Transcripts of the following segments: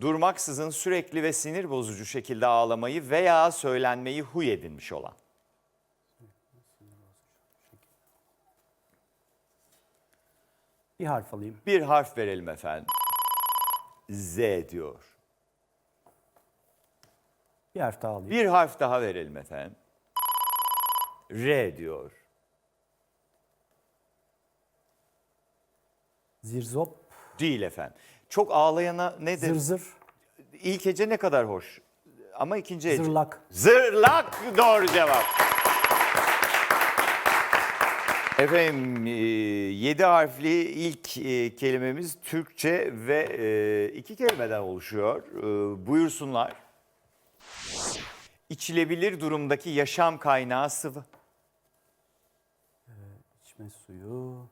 Durmaksızın sürekli ve sinir bozucu şekilde ağlamayı veya söylenmeyi huy edinmiş olan. Bir harf alayım. Bir harf verelim efendim. Z diyor. Bir harf daha alayım. Bir harf daha verelim efendim. R diyor. Zirzop, Değil efendim. Çok ağlayana nedir? zırzır, İlk hece ne kadar hoş. Ama ikinci hece. zırlak. Zırlak doğru cevap. Efendim 7 harfli ilk e, kelimemiz Türkçe ve e, iki kelimeden oluşuyor. E, Buyursunlar. İçilebilir durumdaki yaşam kaynağı sıvı. İçme suyu.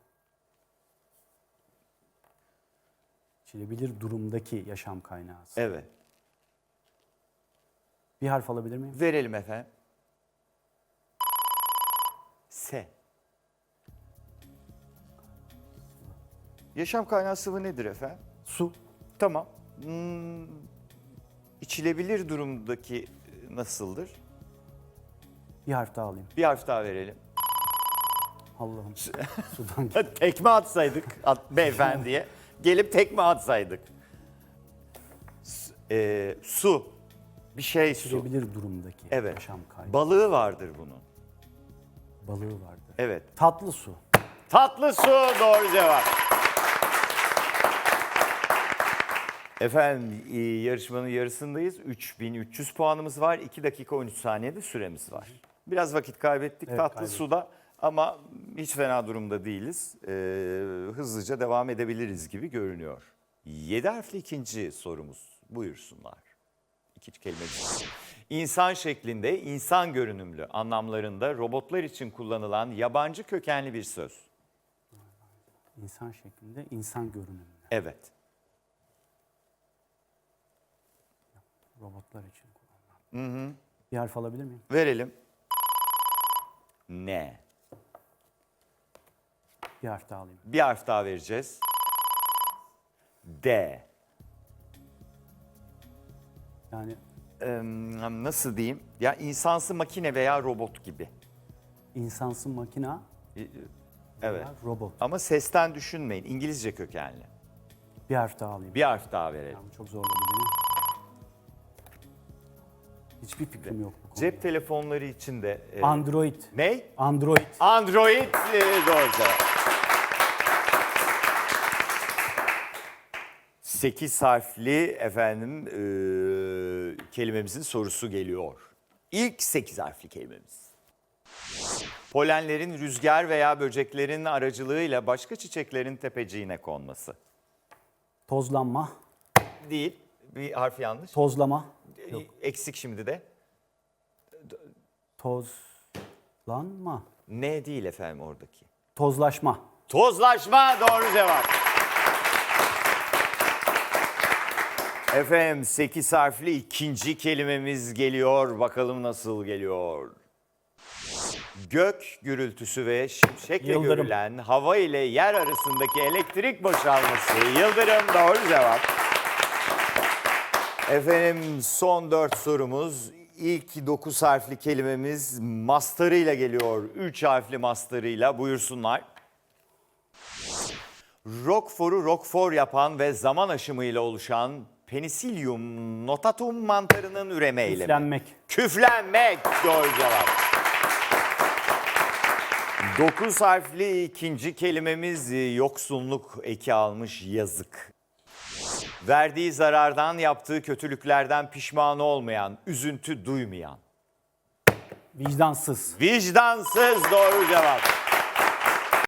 İçilebilir durumdaki yaşam kaynağı. Evet. Bir harf alabilir miyim? Verelim efendim. S. Yaşam kaynağı sıvı nedir efendim? Su. Tamam. Hmm, içilebilir durumdaki e, nasıldır? Bir harf daha alayım. Bir harf daha verelim. Allah'ım. Sudan tekme atsaydık at, beyefendiye. Gelip tekme atsaydık. S- e, su. Bir şey su. durumdaki Evet. yaşam kaynağı. Balığı vardır bunun. Balığı vardır. Evet. Tatlı su. Tatlı su doğru cevap. Efendim e, yarışmanın yarısındayız. 3300 puanımız var. 2 dakika 13 saniyede süremiz var. Biraz vakit kaybettik tatlı kaybettik. suda ama hiç fena durumda değiliz. Ee, hızlıca devam edebiliriz gibi görünüyor. 7 harfli ikinci sorumuz. Buyursunlar. İki kelime. İnsan şeklinde, insan görünümlü anlamlarında robotlar için kullanılan yabancı kökenli bir söz. İnsan şeklinde, insan görünümlü. Evet. Robotlar için kullanılan. Bir harf alabilir miyim? Verelim. Ne? Bir harf daha alayım. Bir harf daha vereceğiz. D. Yani Ee, nasıl diyeyim? Ya insansı makine veya robot gibi. insansı makina Ee, Evet. veya robot. Ama sesten düşünmeyin. İngilizce kökenli. Bir harf daha alayım. Bir harf daha verelim. Yani çok zorladı beni. Hiçbir fikrim yok bu konuda. Cep telefonları için de... e, Android. ne? Android. Android e, doğru cevap. 8 harfli efendim e, kelimemizin sorusu geliyor. İlk 8 harfli kelimemiz. Polenlerin rüzgar veya böceklerin aracılığıyla başka çiçeklerin tepeciğine konması. Tozlanma. Değil. Bir harf yanlış. Tozlama. Eksik şimdi de. Tozlanma. Ne değil efendim oradaki. Tozlaşma. Tozlaşma doğru cevap. Efendim 8 harfli ikinci kelimemiz geliyor. Bakalım nasıl geliyor. Gök gürültüsü ve şimşekle Yıldırım. görülen hava ile yer arasındaki elektrik boşalması. Yıldırım doğru cevap. Efendim son dört sorumuz. İlk 9 harfli kelimemiz mastarıyla geliyor. 3 harfli mastarıyla buyursunlar. Roquefort'u roquefort yapan ve zaman aşımıyla oluşan Penicillium notatum mantarının üreme eylemi. Üflenmek. Küflenmek doğru cevap. 9 harfli ikinci kelimemiz e, yoksunluk eki almış yazık. Verdiği zarardan yaptığı kötülüklerden pişman olmayan, üzüntü duymayan. Vicdansız. Vicdansız doğru cevap.